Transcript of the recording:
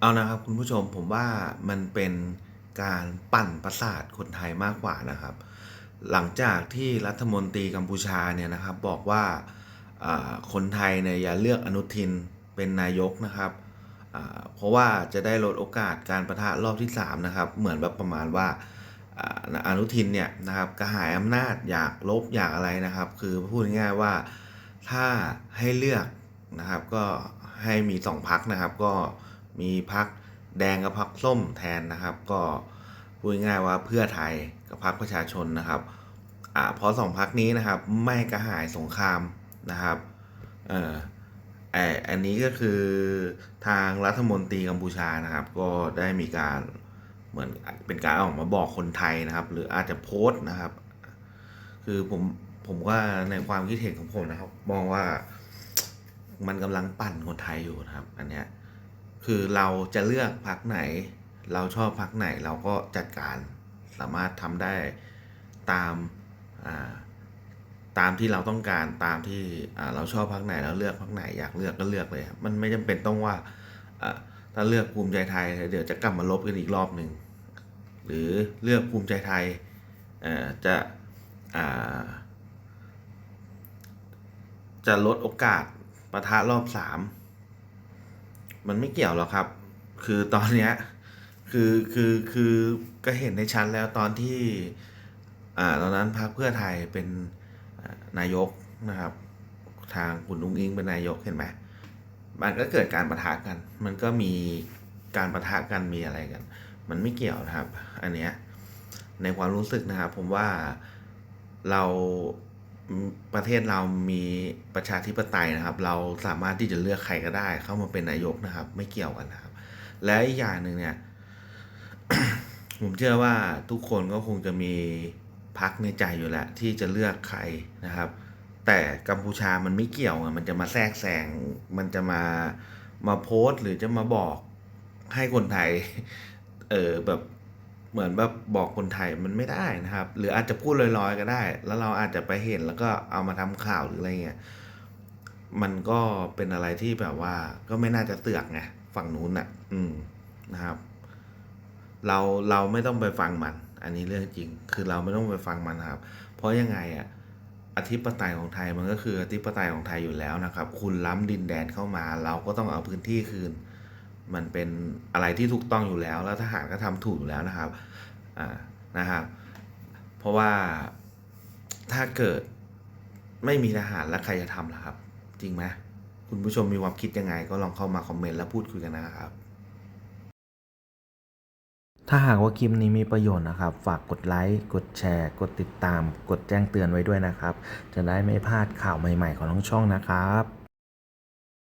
เอานะครับคุณผู้ชมผมว่ามันเป็นการปั่นประสาทคนไทยมากกว่านะครับ หลังจากที่รัฐมนตรีกัมพูชาเนี่ยนะครับบอกว่าคนไทยเนี่ยอย่าเลือกอนุทินเป็นนายกนะครับเพราะว่าจะได้ลดโอกาสการประทะรอบที่3นะครับเหมือนแบบประมาณว่าอนุทินเนี่ยนะครับกระหายอำนาจอยากลบอยากอะไรนะครับ คือพูดง่ายๆว่าถ้าให้เลือกนะครับก็ให้มีสองพักนะครับก็ มีพักแดงกับพักส้มแทนนะครับ ก็พูดง่ายๆว่าเพื่อไทยกับพักประชาชนนะครับอ่าเพราะสองพักนี้นะครับไม่กระหายสงครามนะครับเออไออันนี้ก็คือทางรัฐมนตรีกัมพูชานะครับ ก็ได้มีการเหมือนเป็นการออกมาบอกคนไทยนะครับ หรืออาจจะโพสต์นะครับ คือผมผมว่าในความคิดเห็นของผมนะครับ มองว่ามันกำลังปั่นคนไทยอยู่นะครับ อันเนี้ย คือเราจะเลือกพักไหน เราชอบพักไหนเราก็จัดการสามารถทำได้ตามาตามที่เราต้องการตามที่เราชอบพักไหนเราเลือกพักไหนอยากเลือกก็เลือกเลยครับมันไม่จำเป็นต้องว่าถ้าเลือกภูมิใจไทย เดี๋ยวจะกลับมาลบกันอีกรอบหนึ่งหรือเลือกภูมิใจไทยจะจะลดโอกาสประทะรอบสาม มันไม่เกี่ยวหรอกครับ คือตอนเนี้ยคือคือคือก็เห็นในชั้นแล้วตอนที่อ่าตอนนั้นพรรคเพื่อไทยเป็นนายกนะครับ ทางคุณลุงอิงเป็นนายกเห็นไหมมันก็เกิดการประทะกัน มันก็มีการประทะกันมีอะไรกัน มันไม่เกี่ยวนะครับ อันเนี้ยในความรู้สึกนะครับ ผมว่าเรา ประเทศเรามีประชาธิปไตยนะครับ เราสามารถที่จะเลือกใครก็ได้ เข้ามาเป็นนายกนะครับ ไม่เกี่ยวกันนะครับ และอีกอย่างหนึ่งเนี่ย ผมเชื่อว่าทุกคนก็คงจะมีพักในใจอยู่แล้วที่จะเลือกใครนะครับ แต่กัมพูชามันไม่เกี่ยวอะมันจะมาแทรกแซงมันจะมามาโพสต์ หรือจะมาบอกให้คนไทย เออแบบ เหมือนแบบบอกคนไทยมันไม่ได้นะครับ หรืออาจจะพูดลอยๆก็ได้ แล้วเราอาจจะไปเห็นแล้วก็เอามาทำข่าวหรืออะไรเงี้ยมันก็เป็นอะไรที่แบบว่าก็ไม่น่าจะเสือกไงฝั่งนู้นน่ะ อืมนะครับ เราเราไม่ต้องไปฟังมัน อันนี้เรื่องจริง คือเราไม่ต้องไปฟังมันครับ เพราะยังไงอะอธิปไตยของไทยมันก็คืออธิปไตยของไทยอยู่แล้วนะครับ คุณล้ำดินแดนเข้ามา เราก็ต้องเอาพื้นที่คืน มันเป็นอะไรที่ถูกต้องอยู่แล้ว แล้วทหารก็ทำถูกอยู่แล้วนะครับอ่านะครับ เพราะว่าถ้าเกิดไม่มีทหารแล้วใครจะทำล่ะครับ จริงไหมคุณผู้ชมมีความคิดยังไง ก็ลองเข้ามาคอมเมนต์แล้วพูดคุยกันนะครับ ถ้าหากว่าคลิปนี้มีประโยชน์นะครับ ฝากกดไลค์กดแชร์ กดติดตาม กดแจ้งเตือนไว้ด้วยนะครับ จะได้ไม่พลาดข่าวใหม่ๆของน้งช่องนะครับ